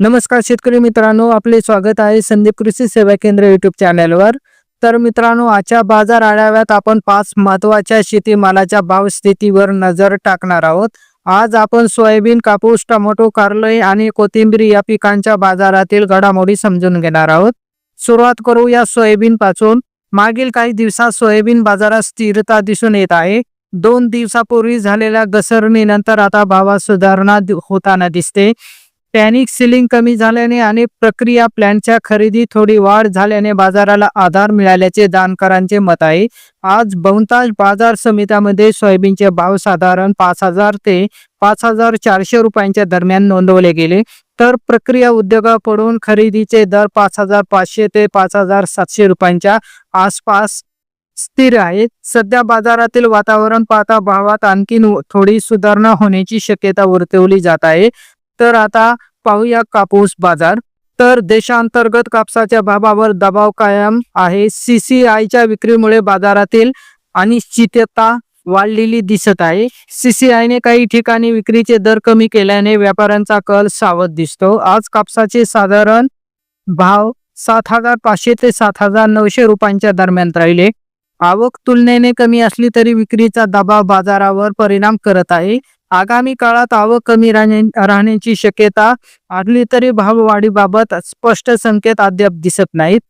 नमस्कार शेतकरी मित्रांनो आपले स्वागत आहे संदीप कृषी सेवा केंद्र युट्यूब चॅनलवर तर मित्रांनो आजच्या बाजार आढाव्यात आपण पाच महत्त्वाच्या शेतीमालाच्या भाव स्थितीवर नजर टाकणार आहोत. आज आपण सोयाबीन कापूस टोमॅटो कारले आणि कोथिंबीर या पिकांच्या बाजारातील घडामोडी समजून घेणार आहोत. सुरुवात करू या सोयाबीन पासून. मागील काही दिवसात सोयाबीन बाजारात स्थिरता दिसून येत आहे. दोन दिवसापूर्वी झालेल्या घसरणीनंतर आता भावात सुधारणा होताना दिसते. पॅनिक सिलिंग कमी झाल्याने आणि प्रक्रिया प्लॅनच्या खरेदी थोडी वाढ झाल्याने बाजाराला आधार मिळाल्याचे दानकरांचे मत आहे. आज बहुतांश बाजार समित्यामध्ये सोयाबीनचे भाव साधारण पाच हजार ते पाच हजार चारशे रुपयांच्या दरम्यान नोंदवले गेले. तर प्रक्रिया उद्योगाकडून खरेदीचे दर पाच हजार पाचशे ते पाच हजार सातशे रुपयांच्या आसपास स्थिर आहेत. सध्या बाजारातील वातावरण पाहता भावात आणखी थोडी सुधारणा होण्याची शक्यता वर्तवली जात आहे. तर आता पाहूया कापूस बाजार. तर देशांतर्गत कापसाच्या भावावर दबाव कायम आहे. सीसीआयच्या विक्रीमुळे बाजारातील अनिश्चितता वाढलेली दिसत आहे. सीसीआयने काही ठिकाणी विक्रीचे दर कमी केल्याने व्यापाऱ्यांचा कल सावध दिसतो. आज कापसाचे साधारण भाव सात हजार पाचशे ते सात हजार नऊशे रुपयांच्या दरम्यान राहिले. आवक तुलनेने कमी असली तरी विक्रीचा दबाव बाजारावर परिणाम करत आहे. आगामी काळात आवक कमी राहण्या- राहण्याची शक्यता आढळली तरी भाववाढीबाबत स्पष्ट संकेत अद्याप दिसत नाहीत.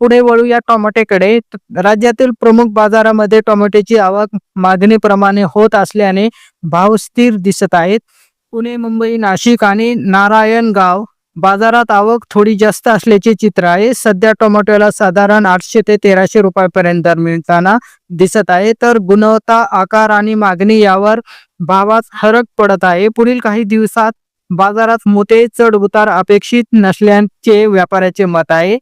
पुढे वळूया टोमॅटोकडे. राज्यातील प्रमुख बाजारामध्ये टोमॅटोची आवक मागणीप्रमाणे होत असल्याने भाव स्थिर दिसत आहेत. पुणे मुंबई नाशिक आणि नारायणगाव बाजारात आवक थोडी जास्त असल्याचे चित्र आहे. सध्या टोमॅटोला साधारण आठशे ते तेराशे रुपयापर्यंत दर मिळताना दिसत आहे. तर गुणवत्ता आकार आणि मागणी यावर भावात फरक पडत आहे. पुढील काही दिवसात बाजारात मोठे चढ उतार अपेक्षित नसल्याचे व्यापाऱ्याचे मत आहे.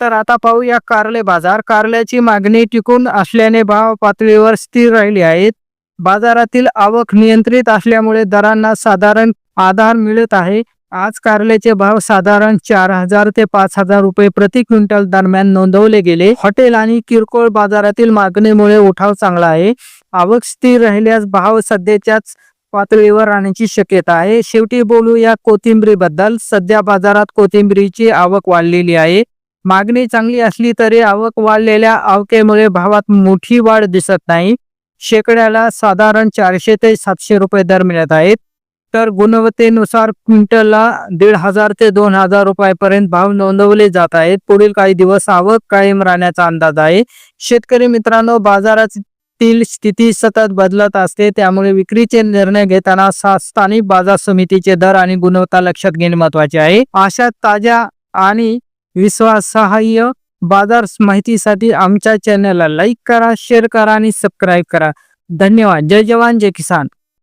तर आता पाहूया कारले बाजार. कारल्याची मागणी टिकून असल्याने भाव पातळीवर स्थिर राहिली आहेत. बाजारातील आवक नियंत्रित असल्यामुळे दरांना साधारण आधार मिळत आहे. आज कारल्याचे भाव साधारण चार हजार ते पाच हजार रुपये प्रति क्विंटल दरम्यान नोंदवले गेले. हॉटेल आणि किरकोळ बाजारातील मागणीमुळे उठाव चांगला आहे. आवक स्थिर राहिल्यास भाव सध्याच्याच पातळीवर राहण्याची शक्यता आहे. शेवटी बोलू या कोथिंबीरीबद्दल. सध्या बाजारात कोथिंबीरीची आवक वाढलेली आहे. मागणी चांगली असली तरी आवक वाढलेल्या आवकेमुळे भावात मोठी वाढ दिसत नाही. शेकड्याला साधारण चारशे ते सातशे रुपये दर मिळत आहेत. तर गुणवत्तेनुसार क्विंटलला दीड हजार ते दोन हजार रुपयापर्यंत भाव नोंदवले जात आहेत. पुढील काही दिवस आवक कायम राहण्याचा अंदाज आहे. शेतकरी मित्रांनो बाजारातील स्थिती सतत बदलत असते. त्यामुळे विक्रीचे निर्णय घेताना स्थानिक बाजार समितीचे दर आणि गुणवत्ता लक्षात घेणे महत्त्वाचे आहे. अशा ताज्या आणि विश्वासहाय्य बाजार माहितीसाठी आमच्या चॅनलला लाईक करा शेअर करा आणि सबस्क्राईब करा. धन्यवाद. जय जवान जय किसान.